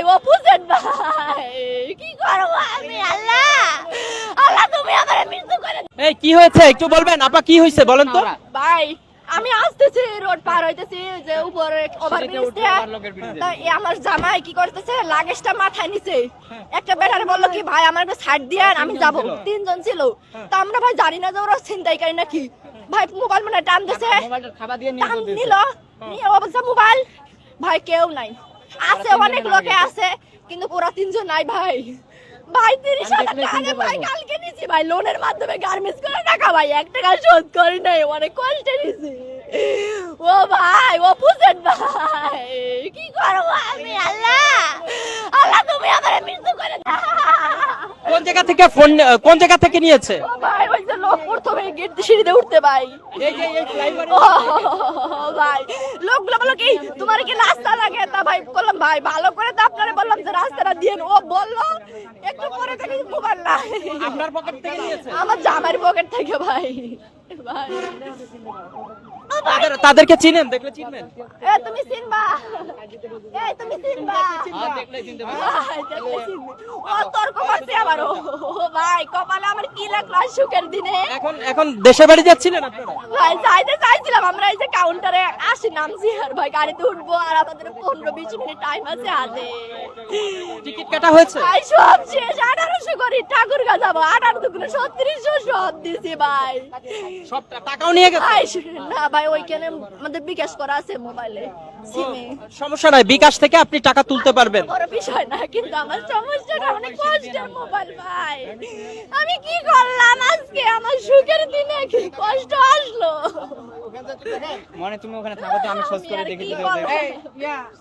ভাই ও বুঝেন ভাই। কি করব আমি আল্লাহ? আল্লাহ তুমি আমার মৃত্যু করে এই কি হয়েছে? একটু বলবেন আপা কি হয়েছে বলেন তো? ভাই আমি আসতেছি রোড পার হইতেছি যে উপরে ওভারব্রিজ তাই আমার জামাই কি করতেছে? লাগেজটা মাথায় নিছে। একটা বেটারে বলল কি ভাই আমার একটু ছাড় দিয়েন আমি যাব। তিনজন ছিল। তা আমরা ভাই জানি না যে ওরা ছিনতাইকারী নাকি। ভাই মোবাইল মানে টান দিছে টান নিল। নিয়ে অবস্থা মোবাইল। ভাই কেউ নাই। আছে অনেক লোকে আছে কিন্তু পুরো তিনজন নাই ভাই। ভাই তিরিশ হাজার টাকা ভাই কালকে নিছি ভাই লোনের মাধ্যমে গার্মেন্টস করে টাকা ভাই এক টাকা শোধ করি নাই অনেক কষ্টে নিছি। ও ভাই ও বুঝেন ভাই কি করব আমি আল্লাহ? আল্লাহ তুমি আমার মৃত্যু করে দাও। কোন জায়গা থেকে ফোন কোন জায়গা থেকে নিয়েছে? ও ভাই ওই যে লোক প্রথমে গেট সিঁড়িতে উঠতে ভাই। এই যে এই ফ্লাইওভারে বলল কি তোমার কি রাস্তা লাগে? তা ভাই বললাম ভাই ভালো করে তো আপনারে বললাম যে রাস্তাটা দিয়ে ও বলল একটু পরে দেখি মোবাইল নাই আপনার পকেট থেকে নিয়েছে? আমার জামার পকেট থেকে ভাই। তাদেরকে চিনেন দেখলে চিনবেন। এ তুমি চিনবা। এই তুমি চিনবা। দেখলে চিনবে। ও তর্ক করছে আবার ও ভাই কপালে কি লাগল সুখের দিনে। এখন এখন দেশে বাড়ি যাচ্ছিলেন আপনারা? ভাই চাইতে চাইছিলাম আমরা এই যে কাউন্টারে আসি নামছি আর ভাই গাড়িতে উঠবো আর আমাদের পনেরো বিশ মিনিট টাইম আছে হাতে। টিকিট কাটা হয়েছে? ভাই সব শেষ আঠারোশো করি ঠাকুর গা যাব আঠারো দুগুলো ছত্রিশশো সব দিছি ভাই। সব টাকাও নিয়ে গেছে? ভাই না ভাই ওইখানে আমাদের বিকাশ করা আছে মোবাইলে সিমে সমস্যা নাই বিকাশ থেকে আপনি টাকা তুলতে পারবেন। বড় বিষয় না কিন্তু আমার সমস্যাটা অনেক কষ্টের মোবাইল ভাই। আমি কি করলাম আজকে আমার সুখের দিনে কি কষ্ট আসলো মানে তুমি ওখানে থাকো তো আমি খোঁজ করে দেখে দিতে?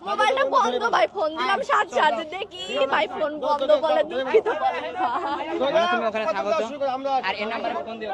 মোবাইলটা বন্ধ ভাই ফোন দিলাম সাত সাথে দেখি ভাই ফোন বন্ধ বলে দুঃখিত মনে তুমি ওখানে থাকো তো আর এই নাম্বারে ফোন দিও